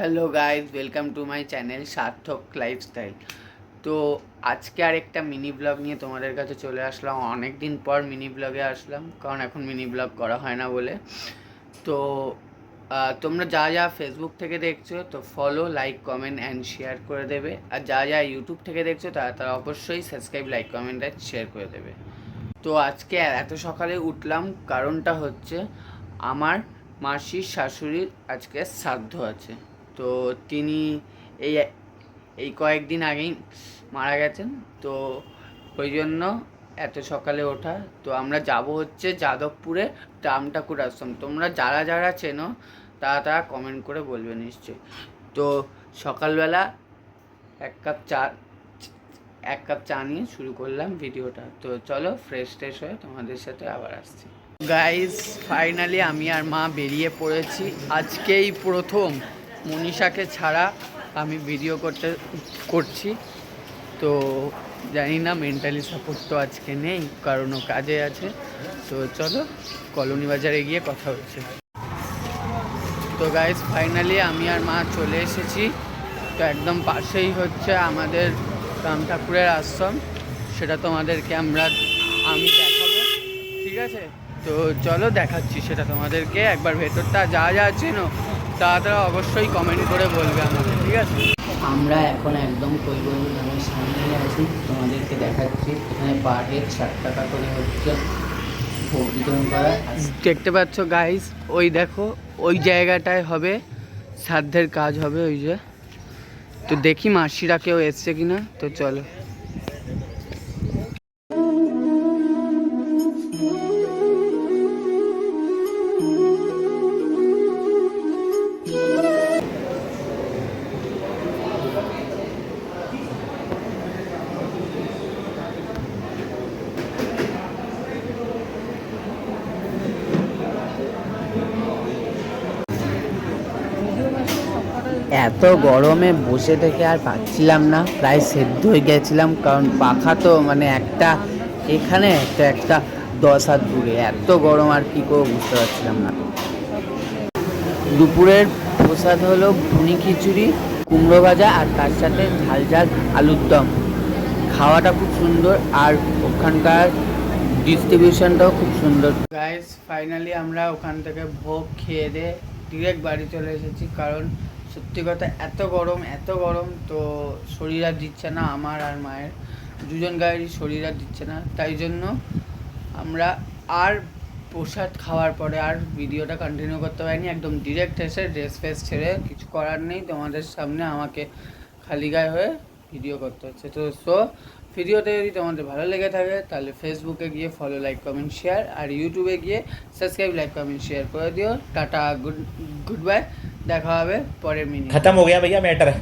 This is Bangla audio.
Hello guys welcome to my channel Sarthak lifestyle তো আজকে আর একটা মিনি ব্লগ নিয়ে তোমাদের কাছে চলে আসলাম। অনেক দিন পর মিনি ব্লগে আসলাম, কারণ এখন মিনি ব্লগ করা হয় না বলে। তো তোমরা যা যা ফেসবুক থেকে দেখছ, তো follow like comment and share করে দেবে। আর যা যা ইউটিউব থেকে দেখছ তারা তারা অবশ্যই subscribe like comment and share করে দেবে। তো আজকে এত সকালে উঠলাম, কারণটা হচ্ছে আমার মাসির শাশুড়ির আজকে শ্রাদ্ধ আছে। তো তিনি এই এই কয়েকদিন আগেই মারা গেছেন। তো ওই জন্য এত সকালে ওঠা। তো আমরা যাব হচ্ছে যাদবপুরে রাম ঠাকুর আশ্রম। তোমরা যারা যারা চেনো, তারা তারা কমেন্ট করে বলবে নিশ্চয়ই। তো সকালবেলা এক কাপ চা, এক কাপ চা নিয়ে শুরু করলাম ভিডিওটা। তো চলো ফ্রেশ ট্রেশ হয়ে তোমাদের সাথে আবার আসছি। গাইজ ফাইনালি আমি আর মা বেরিয়ে পড়েছি। আজকেই প্রথম। মনীষাকে ছাড়া আমি ভিডিও করতে, করছি। তো জানি না মেন্টালি সাপোর্ট তো আজকে নেই, কারণ ও কাজে আছে। তো চলো, কলোনি বাজারে গিয়ে কথা হচ্ছে। তো গাইজ ফাইনালি আমি আর মা চলে এসেছি। তো একদম পাশেই হচ্ছে আমাদের রাম ঠাকুরের আশ্রম। সেটা তোমাদেরকে আমরা, আমি দেখাবো। ঠিক আছে? তো চলো দেখাচ্ছি সেটা তোমাদেরকে। একবার ভেতরটা যা যা চেনো। তা তারা অবশ্যই কমেন্ট করে বলবে আমাকে ঠিক আছে? আমরা এখন একদম কৈবল্য গ্রামের সামনে আছি তোমাদেরকে দেখাচ্ছি। এখানে পার হেড ষাট টাকা করে হচ্ছে ভোগ বিতরণ করা। দেখতে পাচ্ছ গাইস ওই দেখো ওই জায়গাটায় হবে সাধ্যের কাজ হবে ওই যে। তো দেখি মাসিরা কেউ এসছে কিনা তো চলো। এত গরমে বসে থেকে আর পাচ্ছিলাম না, প্রায় সেদ্ধ হয়ে গেছিলাম, কারণ পাখা তো মানে একটা, এখানে একটা একটা দশ হাত দূরে, এত গরম আর কী করব বুঝতে পারছিলাম না। দুপুরের প্রসাদ হলো ভুনি খিচুড়ি, কুমড়ো ভাজা আর তার সাথে ঝাল ঝাল আলুর দম। খাওয়াটা খুব সুন্দর আর ওখানকার ডিস্ট্রিবিউশনটাও খুব সুন্দর। গাইস ফাইনালি আমরা ওখান থেকে ভোগ খেয়ে দিয়ে ডিরেক্ট বাড়ি চলে এসেছি, কারণ সত্যি কথা, এত গরম এত গরম, তো শরীর আর দিচ্ছে না আমার আর মায়ের। দুজন গায়েরই শরীর আর দিচ্ছে না। তাই জন্য আমরা আর প্রসাদ খাওয়ার পরে আর ভিডিওটা কন্টিনিউ করতে পারিনি। একদম ডিরেক্ট এসে ড্রেস ফ্রেস ছেড়ে কিছু করার নেই। তোমাদের সামনে আমাকে খালি গায়ে হয়ে ভিডিও করতে হচ্ছে। তো সো ভিডিওটা যদি তোমাদের ভালো লেগে থাকে, তাহলে ফেসবুকে গিয়ে ফলো লাইক কমেন্ট শেয়ার আর ইউটিউবে গিয়ে সাবস্ক্রাইব লাইক কমেন্ট শেয়ার করে দিও। টাটা গুড গুড বাই देखा खत्म हो गया भैया मैटर।